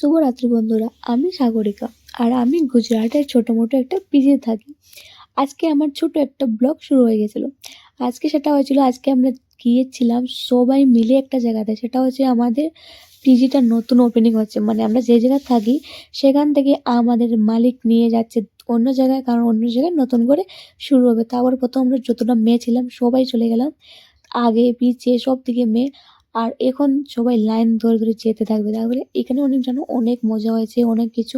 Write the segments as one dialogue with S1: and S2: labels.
S1: শুভরাত্রি বন্ধুরা, আমি সাগরিকা আর আমি গুজরাটের ছোটো মোটো একটা পিজি থাকি। আজকে আমার ছোট একটা ব্লগ শুরু হয়ে গেছিল। আজকে সেটা হয়েছিল, আজকে আমরা গিয়েছিলাম সবাই মিলে একটা জায়গাতে। সেটা হচ্ছে আমাদের পিজিটা নতুন ওপেনিং হচ্ছে। মানে আমরা যে জায়গায় থাকি, সেখান থেকে আমাদের মালিক নিয়ে যাচ্ছে অন্য জায়গায়, কারণ অন্য জায়গায় নতুন করে শুরু হবে। তারপর প্রথম আমরা যতটা মেয়ে ছিলাম, সবাই চলে গেলাম। আগে পিছিয়ে সব দিকে মেয়ে। আর এখন সবাই লাইন ধরে ধরে যেতে থাকবে। তারপরে এখানে অনেক জানো, অনেক মজা হয়েছে, অনেক কিছু।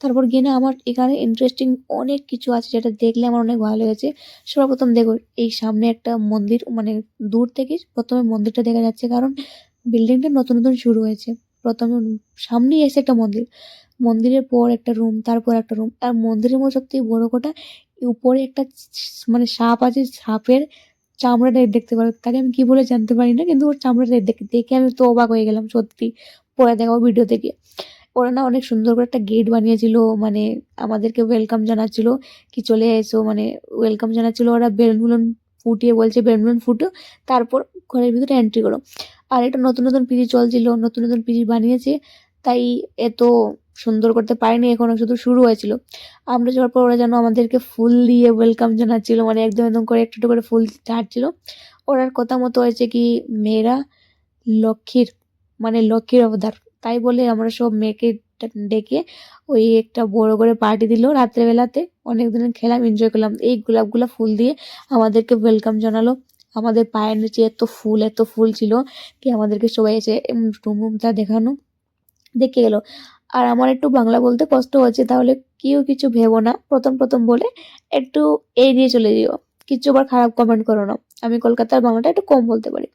S1: তারপর না আমার এখানে ইন্টারেস্টিং অনেক কিছু আছে যেটা দেখলে আমার অনেক ভালো লেগেছে। সর্বপ্রথম দেখো, এই সামনে একটা মন্দির মানে দূর থেকে প্রথমে মন্দিরটা দেখা যাচ্ছে কারণ বিল্ডিংটা নতুন নতুন শুরু হয়েছে। প্রথমে সামনেই এসে একটা মন্দির। মন্দিরের পর একটা রুম তারপর একটা রুম আর মন্দিরের মধ্যে সবথেকে বড় কথা, উপরে একটা মানে সাপ আছে, সাপের চামড়াটা দেখতে পারো। তাকে আমি কি বলে জানতে পারি না, কিন্তু ওর চামড়াটা দেখে দেখে আমি তো অবাক হয়ে গেলাম, সত্যি। পরে দেখাবো ভিডিও থেকে। ওরা না অনেক সুন্দর করে একটা গেট বানিয়েছিল মানে আমাদেরকে ওয়েলকাম জানাচ্ছিল কি চলে এসো মানে ওয়েলকাম জানাচ্ছিল ওরা বেলুন ফুটিয়ে বলছে, বেলুন ফুটো। তারপর ঘরের ভিতরে এন্ট্রি করো। আর এটা নতুন নতুন পিজি চলছিল, নতুন নতুন পিজি বানিয়েছে। তাই এত সুন্দর করতে পারিনি, এখনও শুধু শুরু হয়েছিল। আমরা যাওয়ার পর ওরা যেন আমাদেরকে ফুল দিয়ে ওয়েলকাম জানাচ্ছিল মানে একদম একদম করে একটু একটু করে ফুল ছাড়ছিল। ওরার কথা মতো হয়েছে কি, মেয়েরা লক্ষ্মীর মানে লক্ষ্মীর অবতার। তাই বলে আমরা সব মেয়েকে ডেকে ওই একটা বড় করে পার্টি দিল রাত্রেবেলাতে। অনেক দিন খেলাম এনজয় করলাম। এই গোলাপগুলা ফুল দিয়ে আমাদেরকে ওয়েলকাম জানালো। আমাদের পায়ের নিচে এত ফুল এত ফুল ছিল কি আমাদেরকে সবাই এসে রুম রুমটা দেখানো। দেখে গেল আর আমার একটু বাংলা বলতে কষ্ট হচ্ছে তাহলে কেউ কিছু ভেবো না। প্রথম প্রথম বলে একটু এড়িয়ে চলে যেও। কিছু আবার খারাপ কমেন্ট করো না। আমি কলকাতার বাংলাটা একটু কম বলতে পারি।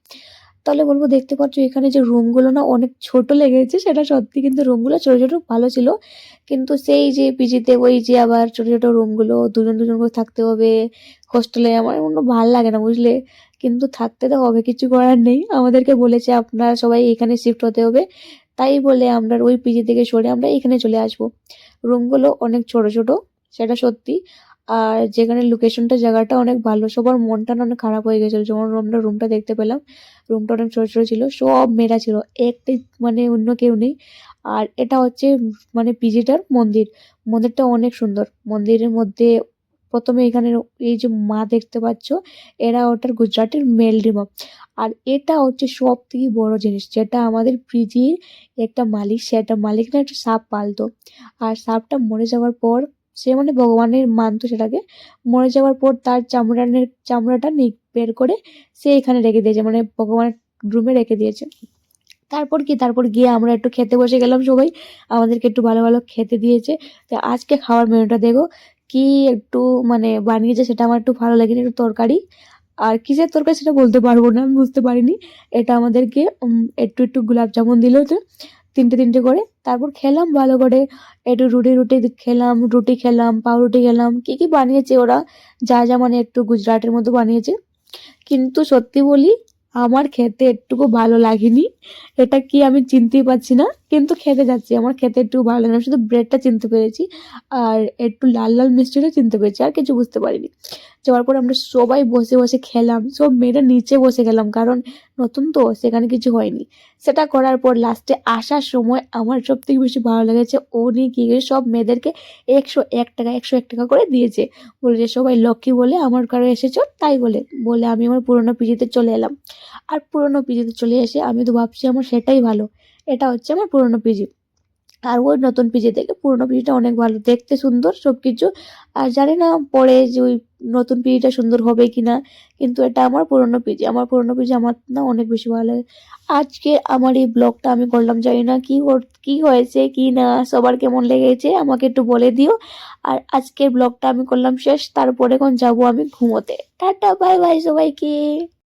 S1: তাহলে বলব, দেখতে পাচ্ছ এখানে যে রুমগুলো না অনেক ছোট লেগেছে, সেটা সত্যি কিন্তু রুমগুলো ছোটো ছোটো ভালো ছিল। কিন্তু সেই যে পিজিতে ওই যে আবার ছোটো ছোটো রুমগুলো দুজন দুজন করে থাকতে হবে হোস্টেলে আমার অন্য ভালো লাগে না, বুঝলে? কিন্তু থাকতে তো হবে, কিছু করার নেই। আমাদেরকে বলেছে, আপনারা সবাই এখানে শিফট হতে হবে। তাই বলে আমরা ওই পিজি থেকে সরে আমরা এখানে চলে আসব। রুমগুলো অনেক ছোট ছোট, সেটা সত্যি। আর যেখানে লোকেশনটা জায়গাটা অনেক ভালো, সবার মনটা অনেক খারাপ হয়ে গেছিল। যখন আমরা রুমটা দেখতে পেলাম রুমটা অনেক ছোটো ছোটো ছিল, সব মেয়েরা ছিল একটাই মানে অন্য কেউ নেই। আর এটা হচ্ছে মানে পিজিটার মন্দির, মন্দিরটা অনেক সুন্দর। মন্দিরের মধ্যে প্রথমে এখানে এই যে মা দেখতে পাচ্ছ, এরা ওটার গুজরাটের মেলডিমা আর এটা হচ্ছে সব থেকে বড় জিনিস, যেটা আমাদের পিজির একটা মালিক সেটা মালিক না, একটা সাপ পালতো। আর সাপটা মরে যাওয়ার পর, সে মানে ভগবানের মানতো সেটাকে, মরে যাওয়ার পর তার চামড়ানের চামড়াটা বের করে সে এখানে রেখে দিয়েছে মানে ভগবানের রুমে রেখে দিয়েছে। তারপর কি? তারপর গিয়ে আমরা একটু খেতে বসে গেলাম সবাই, আমাদেরকে একটু ভালো ভালো খেতে দিয়েছে। তো আজকে খাওয়ার মেনুটা দেখো কি একটু মানে বানিয়েছে সেটা আমার একটু ভালো লাগেনি, একটু তরকারি। আর কিসের তরকারি সেটা বলতে পারব না, আমি বুঝতে পারিনি। এটা আমাদেরকে একটু একটু গোলাপ জামুন দিল তো, তিনটে তিনটে করে। তারপর খেলাম ভালো করে, একটু রুটি রুটি খেলাম রুটি খেলাম, পাউরুটি খেলাম, কী কী বানিয়েছে ওরা, যা যা মানে একটু গুজরাটের মতো বানিয়েছে। কিন্তু সত্যি বলি, আমার খেতে একটুকু ভালো লাগেনি। এটা কি আমি চিনতেই পারছি না। কিন্তু খেতে যাচ্ছি। আমার খেতে একটু ভালো লাগে না। শুধু ব্রেডটা চিনতে পেরেছি আর একটু লাল লাল মিষ্টিটা চিনতে পেরেছি। আর কিছু বুঝতে পারিনি। যাওয়ার পর আমরা সবাই বসে বসে খেলাম। সব মেয়েরা নিচে বসে গেলাম, কারণ নতুন তো, সেখানে কিছু হয়নি। সেটা করার পর লাস্টে আসার সময় আমার সব থেকে বেশি ভালো লেগেছে নিয়ে কী সব মেয়েদেরকে একশো এক টাকা, একশো এক টাকা করে দিয়েছে। বলেছে সবাই লক্ষ্মী বলে আমার কারও এসেছ? তাই বলে বলে আমি আমার পুরোনো পিজিতে চলে এলাম। আর পুরোনো পিজিতে চলে এসে আমি তো ভাবছি আমার সেটাই ভালো। এটা হচ্ছে আমার পুরনো পিজি আর ওই নতুন পিজি থেকে পুরনো পিজিটা অনেক ভালো, দেখতে সুন্দর সব কিছু আর জানি না পরে যে ওই নতুন পিজিটা সুন্দর হবে কি না কিন্তু এটা আমার পুরনো পিজি আমার পুরনো পিজি আমার না অনেক বেশি ভালো লাগে। আজকে আমার এই ব্লগটা আমি করলাম, জানি না কি কি হয়েছে, কি না, সবার কেমন লেগেছে আমাকে একটু বলে দিও। আর আজকের ব্লগটা আমি করলাম শেষ, তারপরে কোন যাব আমি ঘুমোতে। টাটা বাই বাই সবাইকে।